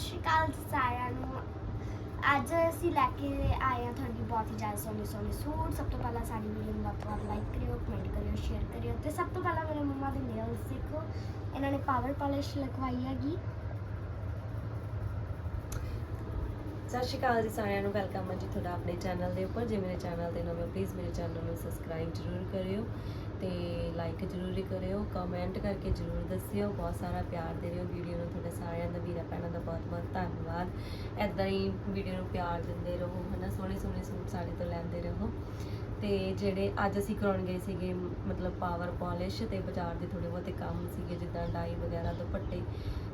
ਸ਼੍ਰੀ ਅਕਾਲ ਜੀ ਸਾਰਿਆਂ ਨੂੰ। ਅੱਜ ਅਸੀਂ ਲੈ ਕੇ ਆਏ ਹਾਂ ਤੁਹਾਡੀ ਬਹੁਤ ਹੀ ਜ਼ਿਆਦਾ ਸੋਹਣੇ ਸੋਹਣੇ ਸੂਟ। ਸਭ ਤੋਂ ਪਹਿਲਾਂ ਸਾਡੀ ਵੀਡੀਓ ਨੂੰ ਵੱਧ ਤੋਂ ਵੱਧ ਲਾਈਕ ਕਰਿਓ ਕਮੈਂਟ ਕਰਿਓ ਸ਼ੇਅਰ ਕਰਿਓ ਤੇ ਸਭ ਤੋਂ ਪਹਿਲਾਂ ਮੇਰੇ ਮੰਮਾ ਦੇ ਨੇਲਸ ਦੇਖੋ। ਇਹਨਾਂ ਨੇ ਪਾਵਰ ਪਾਲਿਸ਼ ਲਗਵਾਈ ਹੈਗੀ। ਸਤਿ ਸ਼੍ਰੀ ਅਕਾਲ ਜੀ ਸਾਰਿਆਂ ਨੂੰ। ਵੈਲਕਮ ਹੈ ਜੀ ਤੁਹਾਡਾ ਆਪਣੇ ਚੈਨਲ ਦੇ ਉੱਪਰ। ਜੇ ਮੇਰੇ ਚੈਨਲ ਤੇ ਨਵੇਂ ਪਲੀਜ਼ ਮੇਰੇ ਚੈਨਲ ਨੂੰ ਸਬਸਕ੍ਰਾਈਬ ਜ਼ਰੂਰ ਕਰਿਓ। ਤੇ ਲਾਈਕ ਜ਼ਰੂਰ ਕਰਿਓ ਕਮੈਂਟ ਕਰਕੇ ਜ਼ਰੂਰ ਦੱਸਿਓ। ਬਹੁਤ ਸਾਰਾ ਪਿਆਰ ਦੇ ਰਹੇ ਹੋ ਵੀਡੀਓ ਨੂੰ ਤੁਹਾਡੇ ਸਾਰਿਆਂ ਦਾ, ਵੀਰਾ ਭੈਣਾਂ ਦਾ ਬਹੁਤ ਬਹੁਤ ਧੰਨਵਾਦ। ਐਦਾਂ ਹੀ ਵੀਡੀਓ ਨੂੰ ਪਿਆਰ ਦਿੰਦੇ ਰਹੋ, ਹਨਾ? ਸੋਹਣੇ ਸੋਹਣੇ ਸੂਟ ਸਾਡੇ ਤੋਂ ਲੈਂਦੇ ਰਹੋ। ਤੇ ਜਿਹੜੇ ਅੱਜ ਅਸੀਂ ਕਰਾਉਣ ਗਏ ਸੀਗੇ, ਮਤਲਬ ਪਾਵਰ ਪਾਲਿਸ਼ ਤੇ ਬਾਜ਼ਾਰ ਦੇ ਥੋੜੇ ਬਹੁਤੇ ਕੰਮ ਸੀਗੇ, ਜਿੱਦਾਂ ਡਾਈ ਵਗੈਰਾ, ਦੁਪੱਟੇ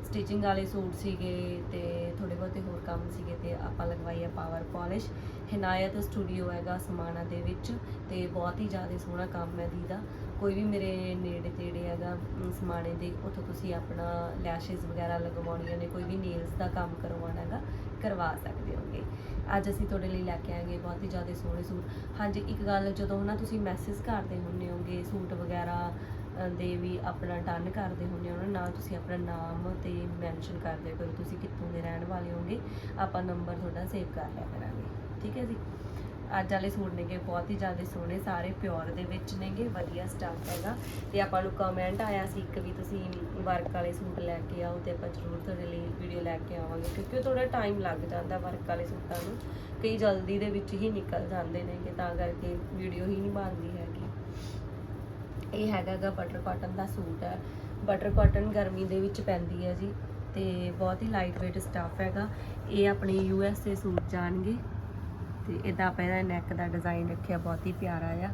ਸਟਿਚਿੰਗ ਵਾਲੇ ਸੂਟ ਸੀਗੇ ਤੇ ਥੋੜੇ ਬਹੁਤੇ ਹੋਰ ਕੰਮ ਸੀਗੇ ਤੇ ਆਪਾਂ ਲਗਵਾਈ ਹੈ ਪਾਵਰ ਪਾਲਿਸ਼ ਹਿਨਾਇਤ ਸਟੂਡੀਓ ਹੈਗਾ ਸਮਾਣਾ ਦੇ ਵਿੱਚ ਤੇ ਬਹੁਤ ਹੀ ਜ਼ਿਆਦਾ ਸੋਹਣਾ ਕੰਮ ਹੈ ਦੀ ਦਾ ਕੋਈ ਵੀ ਮੇਰੇ ਨੇੜੇ ਤੇੜੇ ਹੈਗਾ ਸਮਾਣੇ ਦੇ, ਉੱਥੋਂ ਤੁਸੀਂ ਆਪਣਾ ਲੈਸ਼ਸ ਵਗੈਰਾ ਲਗਵਾਉਣੀਆਂ ਨੇ, ਕੋਈ ਵੀ ਨੇਲਸ ਦਾ ਕੰਮ ਕਰਵਾਉਣਾ ਹੈਗਾ, ਕਰਵਾ ਸਕਦੇ ਹੋਗੇ। ਅੱਜ ਅਸੀਂ ਤੁਹਾਡੇ ਲਈ ਲੈ ਕੇ ਆਏਗੇ ਬਹੁਤ ਹੀ ਜ਼ਿਆਦਾ ਸੋਹਣੇ ਸੂਟ। ਹਾਂਜੀ, ਇੱਕ ਗੱਲ ਜਦੋਂ ਨਾ ਤੁਸੀਂ ਮੈਸੇਜ ਕਰਦੇ ਹੁੰਦੇ ਹੋਗੇ, ਸੂਟ ਵਗੈਰਾ ਦੇ ਵੀ ਆਪਣਾ ਡਨ ਕਰਦੇ ਹੁੰਦੇ ਹੋ ਨਾ ਨਾਲ ਤੁਸੀਂ ਆਪਣਾ ਨਾਮ ਤੇ ਮੈਂਸ਼ਨ ਕਰਦੇ ਕਰੋ ਤੁਸੀਂ ਕਿੱਥੋਂ ਦੇ ਰਹਿਣ ਵਾਲੇ ਹੋਗੇ, ਆਪਾਂ ਨੰਬਰ ਤੁਹਾਡਾ ਸੇਵ ਕਰ ਲਿਆ ਕਰਾਂਗੇ। ਠੀਕ ਹੈ ਜੀ? ਅੱਜ ਵਾਲੇ ਸੂਟ ਨੇਗੇ, ਬਹੁਤ ਹੀ ਜ਼ਿਆਦਾ ਸੋਹਣੇ, ਸਾਰੇ ਪਿਓਰ ਦੇ ਵਿੱਚ ਨੇਗੇ, ਵਧੀਆ ਸਟਾਫ ਹੈਗਾ। ਤੇ ਆਪਾਂ ਨੂੰ ਕਮੈਂਟ ਆਇਆ ਸੀ ਇੱਕ ਵੀ ਤੁਸੀਂ ਵਰਕ ਵਾਲੇ ਸੂਟ ਲੈ ਕੇ ਆਓ ਤੇ ਆਪਾਂ ਜ਼ਰੂਰ ਤੁਹਾਡੇ ਲਈ ਵੀਡੀਓ ਲੈ ਕੇ ਆਵਾਂਗੇ, ਕਿਉਂਕਿ ਥੋੜਾ ਟਾਈਮ ਲੱਗ ਜਾਂਦਾ ਵਰਕ ਵਾਲੇ ਸੂਟਾਂ ਨੂੰ। ਕਈ ਜਲਦੀ ਦੇ ਵਿੱਚ ਹੀ ਨਿਕਲ ਜਾਂਦੇ ਨੇਗੇ, ਤਾਂ ਕਰਕੇ ਵੀਡੀਓ ਹੀ ਨਹੀਂ ਬਣਦੀ ਹੈਗੀ। ਇਹ ਹੈਗਾ ਬਟਰ ਕਾਟਨ ਦਾ ਸੂਟ ਹੈ। ਬਟਰ ਕਾਟਨ ਗਰਮੀ ਦੇ ਵਿੱਚ ਪੈਂਦੀ ਹੈ ਜੀ, ਤੇ ਬਹੁਤ ਹੀ ਲਾਈਟ weight ਸਟੱਫ ਹੈਗਾ। ਇਹ ਆਪਣੇ ਯੂ ਐਸ ਏ ਸੂਟ ਜਾਣਗੇ। ਤੇ ਇਹਦਾ ਆਪਾਂ ਇਹਦਾ ਨੈਕ ਦਾ ਡਿਜ਼ਾਈਨ ਰੱਖਿਆ, ਬਹੁਤ ਹੀ ਪਿਆਰਾ ਆ।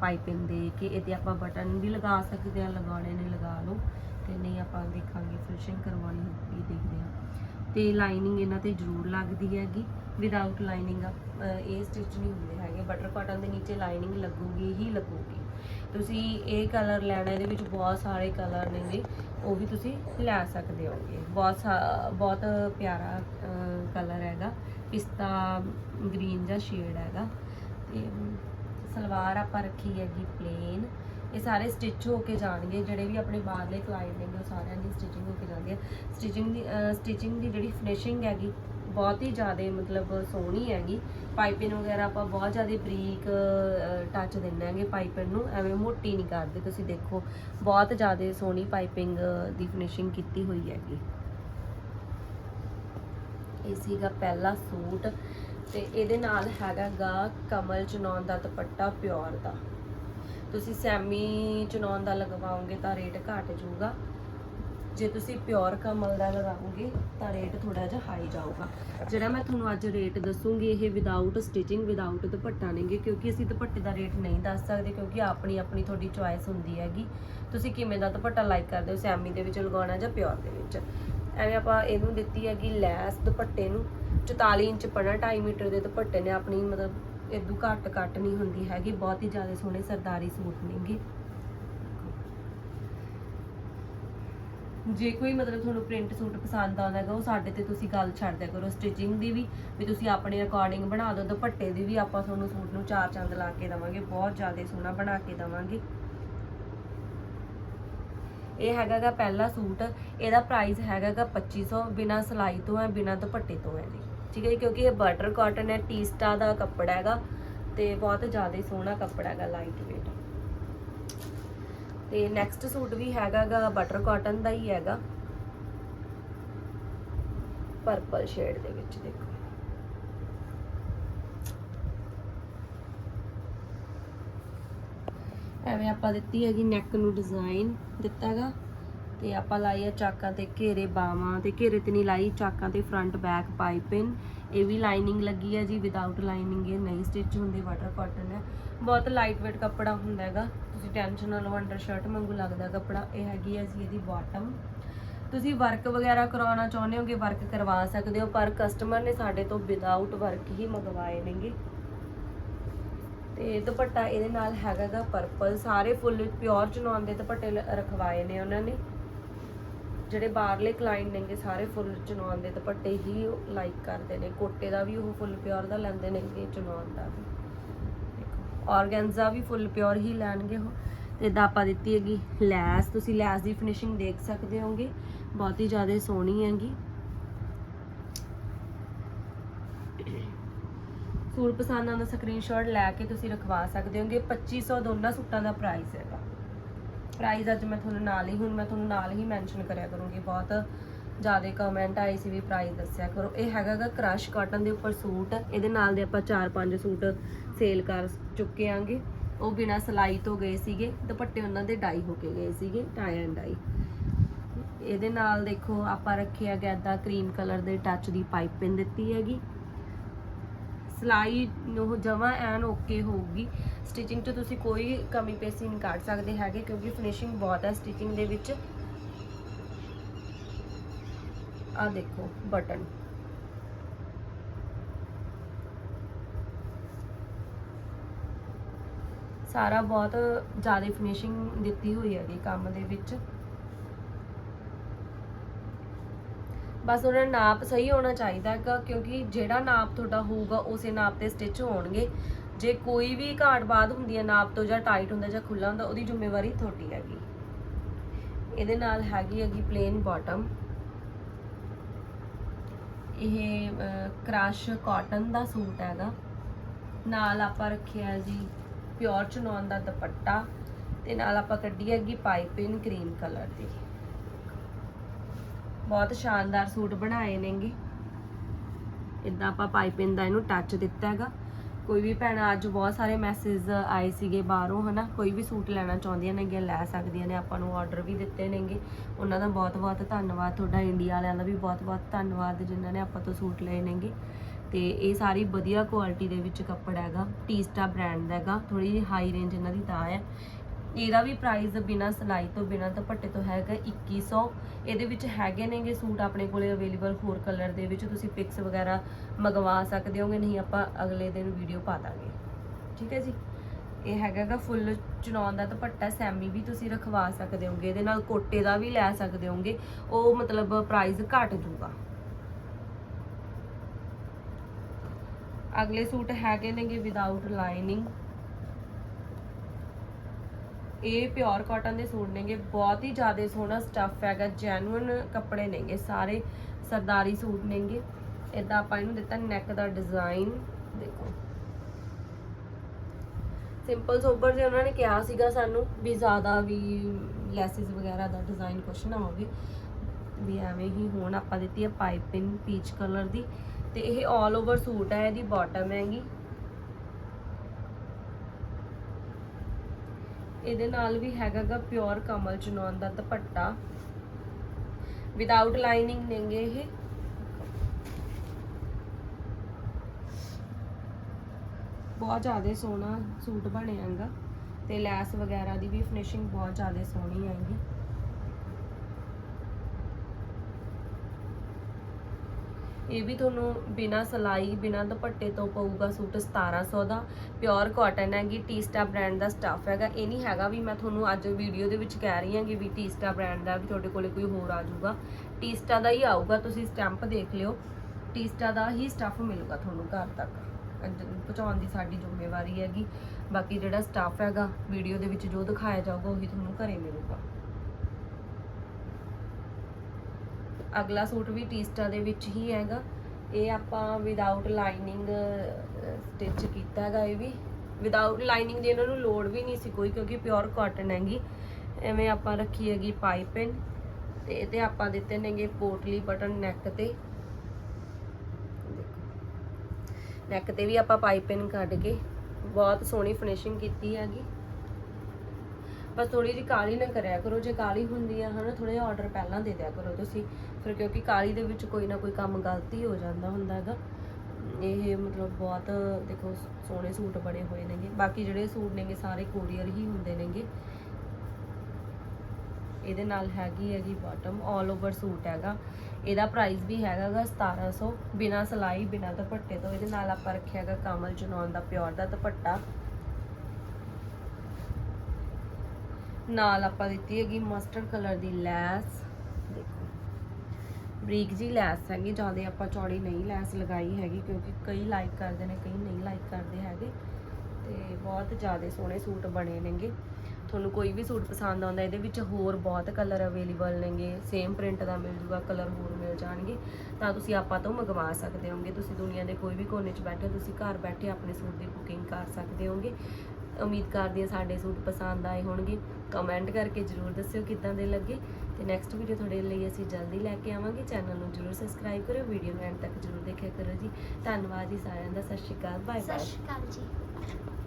ਪਾਈਪਿੰਗ ਦੇ ਕੇ ਇਹਦੇ ਆਪਾਂ ਬਟਨ ਵੀ ਲਗਾ ਸਕਦੇ ਆ ਲਗਾਉਣੇ ਨੇ ਲਗਾ ਲਓ। ਤੇ ਨਹੀਂ ਆਪਾਂ ਦੇਖਾਂਗੇ ਫਿਨਿਸ਼ਿੰਗ ਕਰਵਾਉਣੀ ਹੋਊਗੀ ਦੇਖਦੇ ਆ ਤੇ ਲਾਈਨਿੰਗ ਇਹਨਾਂ ਤੇ ਜ਼ਰੂਰ ਲੱਗਦੀ ਹੈਗੀ। ਵਿਦਆਊਟ ਲਾਈਨਿੰਗ ਇਹ ਸਟਿਚ ਨਹੀਂ ਹੁੰਦੇ ਹੈਗੇ। ਬਟਰ ਕਾਟਨ ਦੇ ਨੀਚੇ ਲਾਈਨਿੰਗ ਲੱਗੂਗੀ, ਹੀ ਲੱਗੂਗੀ। ਤੁਸੀਂ ਇਹ ਕਲਰ ਲੈਣਾ, ਇਹਦੇ ਵਿੱਚ ਬਹੁਤ ਸਾਰੇ ਕਲਰ ਨੇਗੇ, ਉਹ ਵੀ ਤੁਸੀਂ ਲੈ ਸਕਦੇ ਹੋਗੇ। ਬਹੁਤ ਸਾ- ਬਹੁਤ ਪਿਆਰਾ ਕਲਰ ਹੈਗਾ। ਪਿਸਤਾ ਗ੍ਰੀਨ ਜਾਂ ਸ਼ੇਡ ਹੈਗਾ। ਤੇ ਸਲਵਾਰ ਆਪਾਂ ਰੱਖੀ ਹੈਗੀ ਪਲੇਨ ਇਹ ਸਾਰੇ ਸਟਿਚ ਹੋ ਕੇ ਜਾਣਗੇ, ਜਿਹੜੇ ਵੀ ਆਪਣੇ ਬਾਹਰਲੇ ਕਲਾਇੰਟ ਨੇਗੇ ਉਹ ਸਾਰਿਆਂ ਦੀ ਸਟਿਚਿੰਗ ਹੋ ਕੇ ਜਾਂਦੀ ਹੈ ਸਟਿਚਿੰਗ ਦੀ ਸਟਿਚਿੰਗ ਦੀ ਜਿਹੜੀ ਫਿਨਿਸ਼ਿੰਗ ਹੈਗੀ, ਬਹੁਤ ਹੀ ਜ਼ਿਆਦਾ ਮਤਲਬ ਸੋਹਣੀ ਹੈਗੀ। ਪਾਈਪਿੰਗ ਵਗੈਰਾ ਆਪਾਂ ਬਹੁਤ ਜ਼ਿਆਦਾ ਬਰੀਕ ਟੱਚ ਦਿੰਦੇ ਆਂਗੇ ਪਾਈਪਿੰਗ ਨੂੰ, ਐਵੇਂ ਮੋਟੀ ਨਹੀਂ ਕਰਦੇ, ਤੁਸੀਂ ਦੇਖੋ, ਬਹੁਤ ਜ਼ਿਆਦਾ ਸੋਹਣੀ ਪਾਈਪਿੰਗ ਦੀ ਫਿਨਿਸ਼ਿੰਗ ਕੀਤੀ ਹੋਈ ਹੈਗੀ। ਇਹ ਸੀਗਾ ਪਹਿਲਾ ਸੂਟ ਤੇ ਇਹਦੇ ਨਾਲ ਹੈਗਾ ਕਮਲ ਚਨੌਨ ਦਾ ਦੁਪੱਟਾ ਪਿਓਰ ਦਾ। ਤੁਸੀਂ ਸੈਮੀ ਚਨੌਨ ਦਾ ਲਗਵਾਓਗੇ ਤਾਂ ਰੇਟ ਘਟ ਜਾਊਗਾ। ਜੇ ਤੁਸੀਂ ਪਿਓਰ ਕਮਲ ਦਾ ਲਗਾਓਗੇ ਤਾਂ ਰੇਟ ਥੋੜਾ ਜਿਹਾ ਹਾਈ ਜਾਊਗਾ। ਜਿਹੜਾ ਮੈਂ ਤੁਹਾਨੂੰ ਅੱਜ ਰੇਟ ਦੱਸੂਗੀ, ਇਹ ਵਿਦਆਊਟ ਸਟਿਚਿੰਗ ਵਿਦਆਊਟ ਦੁਪੱਟਾ ਨੇਗੇ ਕਿਉਂਕਿ ਅਸੀਂ ਦੁਪੱਟੇ ਦਾ ਰੇਟ ਨਹੀਂ ਦੱਸ ਸਕਦੇ, ਕਿਉਂਕਿ ਆਪਣੀ ਆਪਣੀ ਤੁਹਾਡੀ ਚੁਆਇਸ ਹੁੰਦੀ ਹੈਗੀ। ਤੁਸੀਂ ਕਿਵੇਂ ਦਾ ਦੁਪੱਟਾ ਲਾਈਕ ਕਰਦੇ ਹੋ, ਸੈਮੀ ਦੇ ਵਿੱਚ ਲਗਾਉਣਾ ਜਾਂ ਪਿਓਰ ਦੇ ਵਿੱਚ? ਐਵੇਂ ਆਪਾਂ ਇਹਨੂੰ ਦਿੱਤੀ ਹੈਗੀ ਲੈਸ ਦੁਪੱਟੇ ਨੂੰ। 44 ਇੰਚ ਪੜਾ 2.5 ਮੀਟਰ ਦੇ ਦੁਪੱਟੇ ਨੇ ਆਪਣੀ, ਮਤਲਬ ਇਦੋਂ ਘੱਟ ਕੱਟ ਨਹੀਂ ਹੁੰਦੀ ਹੈਗੀ, ਬਹੁਤ ਹੀ ਜ਼ਿਆਦਾ ਸੋਹਣੇ ਸਰਦਾਰੀ ਸੂਟ ਨੇਗੇ। ਜੇ ਕੋਈ ਮਤਲਬ ਤੁਹਾਨੂੰ ਪ੍ਰਿੰਟ ਸੂਟ ਪਸੰਦ ਆਉਂਦਾ ਹੈਗਾ ਉਹ ਸਾਡੇ ਤੇ ਤੁਸੀਂ ਗੱਲ ਛੱਡ ਦਿਆ ਕਰੋ ਸਟਿਚਿੰਗ ਦੀ ਵੀ ਵੀ ਤੁਸੀਂ ਆਪਣੇ ਅਕੋਰਡਿੰਗ ਬਣਾ ਦਿਓ ਦੁਪੱਟੇ ਦੀ ਵੀ ਆਪਾਂ ਤੁਹਾਨੂੰ ਸੂਟ ਨੂੰ ਚਾਰ ਚੰਦ ਲਾ ਕੇ ਦਵਾਂਗੇ ਬਹੁਤ ਜ਼ਿਆਦਾ ਸੋਹਣਾ ਬਣਾ ਕੇ ਦਵਾਂਗੇ। ਇਹ ਹੈਗਾ ਗਾ ਪਹਿਲਾ ਸੂਟ ਇਹਦਾ ਪ੍ਰਾਈਸ ਹੈਗਾ ਗਾ 2500 ਬਿਨਾ ਸਿਲਾਈ ਤੋਂ ਹੈ ਬਿਨਾ ਦੁਪੱਟੇ ਤੋਂ ਹੈ ਜੀ। ਠੀਕ ਹੈ ਜੀ, ਕਿਉਂਕਿ ਇਹ ਬਟਰ ਕਾਟਨ ਹੈ ਟੀਸਟਾ ਦਾ ਕੱਪੜਾ ਹੈਗਾ ਤੇ ਬਹੁਤ ਜ਼ਿਆਦਾ ਸੋਹਣਾ ਕੱਪੜਾ ਹੈਗਾ ਲਾਈਟ weight ਤੇ ਨੈਕਸਟ ਸੂਟ ਵੀ ਹੈਗਾ ਬਟਰ ਕਾਟਨ ਦਾ ਹੀ ਹੈਗਾ। ਪਰਪਲ ਸ਼ੇਡ ਦੇ ਵਿੱਚ ਦੇਖੋ। ਐਵੇਂ ਆਪਾਂ ਦਿੱਤੀ ਹੈਗੀ ਨੈਕ ਨੂੰ ਡਿਜ਼ਾਈਨ ਦਿੱਤਾ ਹੈਗਾ ਤੇ ਆਪਾਂ ਲਾਈ ਆ ਚਾਕਾਂ ਤੇ ਘੇਰੇ ਬਾਵਾਂ ਤੇ ਘੇਰੇ ਤੇ ਨਹੀਂ ਲਾਈ, ਚਾਕਾਂ ਤੇ ਫਰੰਟ ਬੈਕ ਪਾਈਪਿੰਗ ਇਹ ਵੀ ਲਾਈਨਿੰਗ ਲੱਗੀ ਹੈ ਜੀ ਵਿਦਆਊਟ ਲਾਈਨਿੰਗ ਇਹ ਨਹੀਂ ਸਟਿਚ ਹੁੰਦੀ ਵਾਟਰ ਕਾਟਨ ਹੈ। ਬਹੁਤ ਲਾਈਟ weight ਕੱਪੜਾ ਹੁੰਦਾ ਹੈਗਾ। ਤੁਸੀਂ ਟੈਨਸ਼ਨ ਨਾ ਲਓ ਅੰਡਰ ਸ਼ਰਟ ਵਾਂਗੂ ਲੱਗਦਾ ਕੱਪੜਾ। ਇਹ ਹੈਗੀ ਹੈ ਜੀ ਇਹਦੀ ਬਾਟਮ ਤੁਸੀਂ ਵਰਕ ਵਗੈਰਾ ਕਰਵਾਉਣਾ ਚਾਹੁੰਦੇ ਹੋਗੇ ਵਰਕ ਕਰਵਾ ਸਕਦੇ ਹੋ, ਪਰ ਕਸਟਮਰ ਨੇ ਸਾਡੇ ਤੋਂ ਵਿਦਆਊਟ ਵਰਕ ਹੀ ਮੰਗਵਾਏ ਨੇਗੇ। ਤੇ ਦੁਪੱਟਾ ਇਹਦੇ ਨਾਲ ਹੈਗਾ ਪਰਪਲ ਸਾਰੇ ਫੁੱਲ ਪਿਓਰ ਚਨੌਨ ਦੇ ਦੁਪੱਟੇ ਲ- ਰਖਵਾਏ ਨੇ ਉਹਨਾਂ ਨੇ। ਜਿਹੜੇ ਬਾਹਰਲੇ ਕਲਾਇੰਟ ਨੇਗੇ ਸਾਰੇ ਫੁੱਲ ਚਨੌਨ ਦੇ ਦੁਪੱਟੇ ਹੀ ਲਾਈਕ ਕਰਦੇ ਨੇ। ਕੋਟੇ ਦਾ ਵੀ ਉਹ ਫੁੱਲ ਪਿਓਰ ਦਾ ਲੈਂਦੇ ਨੇਗੇ ਚਨੌਨ ਦਾ ਵੀ। ਦੇਖੋ ਆਰਗੈਂਜ਼ਾ ਵੀ ਫੁੱਲ ਪਿਓਰ ਹੀ ਲੈਣਗੇ ਉਹ। ਤੇ ਦਾਪਾ ਦਿੱਤੀ ਹੈਗੀ ਲੈਸ। ਤੁਸੀਂ ਲੈਸ ਦੀ ਫਿਨਿਸ਼ਿੰਗ ਦੇਖ ਸਕਦੇ ਹੋਗੇ। ਬਹੁਤ ਹੀ ਜ਼ਿਆਦਾ ਸੋਹਣੀ ਹੈਗੀ। ਸੂਟ ਪਸੰਦ ਆਉਂਦਾ ਸਕਰੀਨਸ਼ਾਟ ਲੈ ਕੇ ਤੁਸੀਂ ਰਖਵਾ ਸਕਦੇ ਹੋਗੇ। 2500 ਦੋਨਾਂ ਸੂਟਾਂ ਦਾ ਪ੍ਰਾਈਸ ਹੈਗਾ। ਪ੍ਰਾਈਸ ਅੱਜ ਮੈਂ ਤੁਹਾਨੂੰ ਨਾਲ ਹੀ, ਹੁਣ ਮੈਂ ਤੁਹਾਨੂੰ ਨਾਲ ਹੀ ਮੈਂਸ਼ਨ ਕਰਿਆ ਕਰੂੰਗੀ। ਬਹੁਤ ਜ਼ਿਆਦਾ ਕਮੈਂਟ ਆਏ ਸੀ ਵੀ ਪ੍ਰਾਈਸ ਦੱਸਿਆ ਕਰੋ। ਇਹ ਹੈਗਾਗਾ ਕ੍ਰਸ਼ ਕਾਟਨ ਦੇ ਉੱਪਰ ਸੂਟ। ਇਹਦੇ ਨਾਲ ਦੇ ਆਪਾਂ 4-5 ਸੂਟ ਸੇਲ ਕਰ ਚੁੱਕੇ ਆਂਗੇ। ਉਹ ਬਿਨਾ ਸਿਲਾਈ ਤੋਂ ਗਏ ਸੀਗੇ। ਦੁਪੱਟੇ ਉਹਨਾਂ ਦੇ ਡਾਈ ਹੋ ਕੇ ਗਏ ਸੀਗੇ ਟਾਈ ਐਂਡ ਡਾਈ ਇਹਦੇ ਨਾਲ ਦੇਖੋ ਆਪਾਂ ਰੱਖਿਆ ਗਿਆ ਦਾ ਕਰੀਮ ਕਲਰ ਦੇ ਟੱਚ ਦੀ ਪਾਈਪਿੰਗ ਦਿੱਤੀ ਹੈਗੀ। ਸਿਲਾਈ ਨੂੰ ਜਮਾ ਐਨ ਓਕੇ ਹੋਊਗੀ। ਸਟਿਚਿੰਗ 'ਚ ਤੁਸੀਂ ਕੋਈ ਕਮੀ ਪੇਸ਼ੀ ਨਹੀਂ ਕੱਢ ਸਕਦੇ ਹੈਗੇ, ਕਿਉਂਕਿ ਫਿਨਿਸ਼ਿੰਗ ਬਹੁਤ ਹੈ ਸਟਿਚਿੰਗ ਦੇ ਵਿੱਚ। ਆ ਦੇਖੋ ਬਟਨ। ਸਾਰਾ ਬਹੁਤ ਜ਼ਿਆਦਾ ਫਿਨਿਸ਼ਿੰਗ ਦਿੱਤੀ ਹੋਈ ਹੈਗੀ ਕੰਮ ਦੇ ਵਿੱਚ। ਬਸ ਉਹਨਾਂ ਦਾ ਨਾਪ ਸਹੀ ਹੋਣਾ ਚਾਹੀਦਾ ਹੈਗਾ, ਕਿਉਂਕਿ ਜਿਹੜਾ ਨਾਪ ਤੁਹਾਡਾ ਹੋਊਗਾ, ਉਸੇ ਨਾਪ ਤੇ ਸਟਿਚ ਹੋਣਗੇ। ਜੇ ਕੋਈ ਵੀ ਘਾਟ ਬਾਦ ਹੁੰਦੀ ਹੈ, ਨਾਪ ਤੋਂ ਜਾਂ ਟਾਈਟ ਹੁੰਦਾ ਜਾਂ ਖੁੱਲਾ ਹੁੰਦਾ, ਉਹਦੀ ਜ਼ਿੰਮੇਵਾਰੀ ਤੁਹਾਡੀ ਹੈਗੀ। ਇਹਦੇ ਨਾਲ ਹੈਗੀ ਹੈਗੀ ਪਲੇਨ ਬਾਟਮ ਇਹ ਕ੍ਰਸ਼ ਕਾਟਨ ਦਾ ਸੂਟ ਹੈਗਾ। ਨਾਲ ਆਪਾਂ ਰੱਖਿਆ ਜੀ ਪਿਓਰ ਚਨੌਨ ਦਾ ਦੁਪੱਟਾ। ਤੇ ਨਾਲ ਆਪਾਂ ਕੱਢੀ ਹੈਗੀ ਪਾਈਪਿੰਗ ਕਰੀਮ ਕਲਰ ਦੀ। ਬਹੁਤ ਸ਼ਾਨਦਾਰ ਸੂਟ ਬਣਾਏ ਨੇਗੇ। ਇਦਾਂ ਆਪਾਂ ਪਾਈਪਿੰਗ ਦਾ ਇਹਨੂੰ ਟੱਚ ਦਿੱਤਾ ਹੈਗਾ। ਕੋਈ ਵੀ ਭੈਣ, ਅੱਜ ਬਹੁਤ ਸਾਰੇ ਮੈਸੇਜ ਆਏ ਸੀਗੇ ਬਾਹਰੋਂ, ਹਨਾ? ਕੋਈ ਵੀ ਸੂਟ ਲੈਣਾ ਚਾਹੁੰਦੀਆਂ ਨੇਗੀਆਂ, ਲੈ ਸਕਦੀਆਂ ਨੇ। ਆਪਾਂ ਨੂੰ ਆਰਡਰ ਵੀ ਦਿੱਤੇ ਨੇਗੇ। ਉਹਨਾਂ ਦਾ ਬਹੁਤ ਬਹੁਤ ਧੰਨਵਾਦ। ਤੁਹਾਡਾ ਇੰਡੀਆ ਵਾਲਿਆਂ ਦਾ ਵੀ ਬਹੁਤ ਬਹੁਤ ਧੰਨਵਾਦ, ਜਿਨ੍ਹਾਂ ਨੇ ਆਪਾਂ ਤੋਂ ਸੂਟ ਲਏ ਨੇਗੇ। ਤੇ ਇਹ ਸਾਰੀ ਵਧੀਆ ਕੁਆਲਿਟੀ ਦੇ ਵਿੱਚ ਕੱਪੜਾ ਹੈਗਾ। ਟੀਸਟਾ ਬ੍ਰਾਂਡ ਦਾ ਹੈਗਾ। ਥੋੜੀ ਜਿਹੀ ਹਾਈ ਰੇਂਜ ਇਹਨਾਂ ਦੀ ਤਾਂ ਹੈ। ਇਹਦਾ ਵੀ ਪ੍ਰਾਈਸ ਬਿਨਾ ਸਿਲਾਈ ਤੋਂ, ਬਿਨਾ ਦੁਪੱਟੇ ਤੋਂ ਹੈਗਾ 2100 ਇਹਦੇ ਵਿੱਚ ਹੈਗੇ ਨੇਗੇ ਸੂਟ ਆਪਣੇ ਕੋਲੇ ਅਵੇਲੇਬਲ ਹੋਰ ਕਲਰ ਦੇ ਵਿੱਚ ਤੁਸੀਂ ਪਿਕਸ ਵਗੈਰਾ ਮੰਗਵਾ ਸਕਦੇ ਹੋਗੇ, ਨਹੀਂ ਆਪਾਂ ਅਗਲੇ ਦਿਨ ਵੀਡੀਓ ਪਾ ਦਾਂਗੇ। ਠੀਕ ਹੈ ਜੀ? ਇਹ ਹੈਗਾਗਾ ਫੁੱਲ ਚੁਣਾਉਣ ਦਾ ਦੁਪੱਟਾ, ਸੈਮੀ ਵੀ ਤੁਸੀਂ ਰਖਵਾ ਸਕਦੇ ਹੋਗੇ, ਇਹਦੇ ਨਾਲ ਕੋਟੇ ਦਾ ਵੀ ਲੈ ਸਕਦੇ ਹੋਗੇ। ਉਹ ਮਤਲਬ ਪ੍ਰਾਈਸ ਘਟ ਜੂਗਾ ਅਗਲੇ ਸੂਟ ਹੈਗੇ ਨੇਗੇ ਵਿਦਆਊਟ ਲਾਈਨਿੰਗ ਇਹ ਪਿਓਰ ਕਾਟਨ ਦੇ ਸੂਟ ਨੇਗੇ, ਬਹੁਤ ਹੀ ਜ਼ਿਆਦਾ ਸੋਹਣਾ ਸਟੱਫ ਹੈਗਾ ਜੈਨੂਇਨ ਕੱਪੜੇ ਨੇਗੇ, ਸਾਰੇ ਸਰਦਾਰੀ ਸੂਟ ਨੇਗੇ। ਇਦਾਂ ਆਪਾਂ ਇਹਨੂੰ ਦਿੱਤਾ ਨੈਕ ਦਾ ਡਿਜ਼ਾਈਨ ਦੇਖੋ। ਸਿੰਪਲ ਸੋਬਰ ਜੇ ਉਹਨਾਂ ਨੇ ਕਿਹਾ ਸੀਗਾ ਸਾਨੂੰ ਵੀ ਜ਼ਿਆਦਾ ਵੀ ਲੈਸਿਸ ਵਗੈਰਾ ਦਾ ਡਿਜ਼ਾਈਨ ਕੁਛ ਨਾ ਹੋਵੇ। ਵੀ ਐਵੇਂ ਹੀ ਹੁਣ ਆਪਾਂ ਦਿੱਤੀ ਹੈ ਪਾਈਪਿੰਗ ਪੀਚ ਕਲਰ ਦੀ। ਤੇ ਇਹ 올 ਓਵਰ ਸੂਟ ਹੈ, ਇਹਦੀ ਬਾਟਮ ਹੈਗੀ। ਇਹਦੇ ਨਾਲ ਵੀ ਹੈਗਾਗਾ ਪਿਓਰ ਕਮਲ ਚਨੌਨ ਦਾ ਦੁਪੱਟਾ। ਵਿਦਆਊਟ ਲਾਈਨਿੰਗ ਨੇਗੇ ਇਹ। ਬਹੁਤ ਜ਼ਿਆਦਾ ਸੋਹਣਾ ਸੂਟ ਬਣਿਆਗਾ ਤੇ ਲੈਸ ਵਗੈਰਾ ਦੀ ਵੀ ਫਿਨਿਸ਼ਿੰਗ ਬਹੁਤ ਜ਼ਿਆਦਾ ਸੋਹਣੀ ਆਏਗੀ ਇਹ ਵੀ ਤੁਹਾਨੂੰ ਬਿਨਾ ਸਲਾਈ, ਬਿਨਾ ਦੁਪੱਟੇ ਤੋਂ ਪਊਗਾ ਸੂਟ 1700 ਦਾ। ਪਿਓਰ ਕਾਟਨ ਹੈਗੀ ਟੀਸਟਾ ਬ੍ਰਾਂਡ ਦਾ ਸਟੱਫ ਹੈਗਾ। ਇਹ ਨਹੀਂ ਹੈਗਾ ਵੀ ਮੈਂ ਤੁਹਾਨੂੰ ਅੱਜ ਵੀਡੀਓ ਦੇ ਵਿੱਚ ਕਹਿ ਰਹੀ ਹਾਂ ਕਿ ਵੀ ਟੀਸਟਾ ਬ੍ਰਾਂਡ ਦਾ ਵੀ ਤੁਹਾਡੇ ਕੋਲੇ ਕੋਈ ਹੋਰ ਆ ਜਾਊਗਾ। ਟੀਸਟਾ ਦਾ ਹੀ ਆਊਗਾ, ਤੁਸੀਂ ਸਟੈਂਪ ਦੇਖ ਲਿਓ। ਟੀਸਟਾ ਦਾ ਹੀ ਸਟੱਫ ਮਿਲੂਗਾ ਤੁਹਾਨੂੰ ਘਰ ਤੱਕ। ਪਹੁੰਚਾਉਣ ਦੀ ਸਾਡੀ ਜ਼ਿੰਮੇਵਾਰੀ ਹੈਗੀ। ਬਾਕੀ ਜਿਹੜਾ ਸਟੱਫ ਹੈਗਾ ਵੀਡੀਓ ਦੇ ਵਿੱਚ ਜੋ ਦਿਖਾਇਆ ਜਾਊਗਾ, ਉਹੀ ਤੁਹਾਨੂੰ ਘਰੇ ਮਿਲੂਗਾ। ਅਗਲਾ ਸੂਟ ਵੀ ਟੀਸਟਾ ਦੇ ਵਿੱਚ ਹੀ ਹੈਗਾ। ਇਹ ਆਪਾਂ ਵਿਦਆਊਟ ਲਾਈਨਿੰਗ ਸਟਿਚ ਕੀਤਾ ਹੈਗਾ ਇਹ ਵੀ। ਵਿਦਆਊਟ ਲਾਈਨਿੰਗ ਦੀ ਇਹਨਾਂ ਨੂੰ ਲੋੜ ਵੀ ਨਹੀਂ ਸੀ ਕੋਈ, ਕਿਉਂਕਿ ਪਿਓਰ ਕਾਟਨ ਹੈਗੀ। ਐਵੇਂ ਆਪਾਂ ਰੱਖੀ ਹੈਗੀ ਪਾਈਪਿੰਗ ਤੇ ਇਹਦੇ ਆਪਾਂ ਦਿੱਤੇ ਨੇਗੇ ਪੋਟਲੀ ਬਟਨ ਨੈਕ ਤੇ। ਨੈਕ ਤੇ ਵੀ ਆਪਾਂ ਪਾਈਪਿੰਗ ਕੱਢ ਕੇ ਬਹੁਤ ਸੋਹਣੀ ਫਿਨਿਸ਼ਿੰਗ ਕੀਤੀ ਹੈਗੀ। ਬਸ ਥੋੜੀ ਜਿਹੀ ਕਾਲੀ ਨਾ ਕਰਿਆ ਕਰੋ, ਜੇ ਕਾਲੀ ਹੁੰਦੀ ਆ ਹਨਾ ਥੋੜੇ ਆਰਡਰ ਪਹਿਲਾਂ ਦੇ ਦਿਆ ਕਰੋ ਤੁਸੀਂ। ਫਿਰ ਕਿਉਂਕਿ ਕਾਲੀ ਦੇ ਵਿੱਚ ਕੋਈ ਨਾ ਕੋਈ ਕੰਮ ਗਲਤੀ ਹੋ ਜਾਂਦਾ ਹੁੰਦਾ ਹੈਗਾ। ਇਹ ਮਤਲਬ ਬਹੁਤ, ਦੇਖੋ, ਸੋਹਣੇ ਸੂਟ ਬਣੇ ਹੋਏ ਨੇਗੇ। ਬਾਕੀ ਜਿਹੜੇ ਸੂਟ ਨੇਗੇ, ਸਾਰੇ ਕੋਰੀਅਰ ਹੀ ਹੁੰਦੇ ਨੇਗੇ। ਇਹਦੇ ਨਾਲ ਹੈਗੀ ਹੈਗੀ ਬਾਟਮ 올 ਓਵਰ ਸੂਟ ਹੈਗਾ। ਇਹਦਾ ਪ੍ਰਾਈਸ ਵੀ ਹੈਗਾ ਗਾ 1700 ਬਿਨਾ ਸਲਾਈ, ਬਿਨਾ ਦੁਪੱਟੇ ਤੋਂ। ਇਹਦੇ ਨਾਲ ਆਪਾਂ ਰੱਖਿਆ ਹੈਗਾ ਕਮਲ ਚਨੌਨ ਦਾ ਪਿਓਰ ਦਾ ਦੁਪੱਟਾ। ਨਾਲ ਆਪਾਂ ਦਿੱਤੀ ਹੈਗੀ ਮਸਟਰਡ ਕਲਰ ਦੀ ਲੈਸ। ਦੇਖੋ। ਬਰੀਕ ਜੀ ਲੈਸ ਹੈਗੀ ਜ਼ਿਆਦਾ ਆਪਾਂ ਚੌੜੀ ਨਹੀਂ ਲੈਸ ਲਗਾਈ ਹੈਗੀ ਕਿਉਂਕਿ ਕਈ ਲਾਈਕ ਕਰਦੇ ਨੇ, ਕਈ ਨਹੀਂ ਲਾਈਕ ਕਰਦੇ ਹੈਗੇ ਤੇ ਬਹੁਤ ਜ਼ਿਆਦਾ ਸੋਹਣੇ ਸੂਟ ਬਣੇ ਨੇਗੇ। ਤੁਹਾਨੂੰ ਕੋਈ ਵੀ ਸੂਟ ਪਸੰਦ ਆਉਂਦਾ, ਇਹਦੇ ਵਿੱਚ ਹੋਰ ਬਹੁਤ ਕਲਰ ਅਵੇਲੇਬਲ ਨੇਗੇ ਸੇਮ ਪ੍ਰਿੰਟ ਦਾ ਮਿਲ ਜੂਗਾ ਕਲਰ ਹੋਰ ਮਿਲ ਜਾਣਗੇ। ਤਾਂ ਤੁਸੀਂ ਆਪਾਂ ਤੋਂ ਮੰਗਵਾ ਸਕਦੇ ਹੋਗੇ। ਤੁਸੀਂ ਦੁਨੀਆ ਦੇ ਕੋਈ ਵੀ ਕੋਨੇ 'ਚ ਬੈਠੇ ਤੁਸੀਂ ਘਰ ਬੈਠੇ ਆਪਣੇ ਸੂਟ ਦੀ ਬੁਕਿੰਗ ਕਰ ਸਕਦੇ ਹੋਗੇ। ਉਮੀਦ ਕਰਦੀ ਹਾਂ ਸਾਡੇ ਸੂਟ ਪਸੰਦ ਆਏ ਹੋਣਗੇ। ਕਮੈਂਟ ਕਰਕੇ ਜਰੂਰ ਦੱਸਿਓ ਕਿੱਦਾਂ ਦੇ ਲੱਗੇ। ਤੇ ਨੈਕਸਟ ਵੀਡੀਓ ਤੁਹਾਡੇ ਲਈ ਅਸੀਂ ਜਲਦੀ ਲੈ ਕੇ ਆਵਾਂਗੇ। ਚੈਨਲ ਨੂੰ ਜਰੂਰ ਸਬਸਕ੍ਰਾਈਬ ਕਰਿਓ ਵੀਡੀਓ ਨੂੰ ਐਂਡ ਤੱਕ ਜਰੂਰ ਦੇਖਿਆ ਕਰੋ ਜੀ। ਧੰਨਵਾਦ ਜੀ ਸਾਰਿਆਂ ਦਾ, ਸਤਿ ਸ਼੍ਰੀ ਅਕਾਲ ਬਾਏ ਸਤਿ ਸ਼੍ਰੀ ਅਕਾਲ ਜੀ।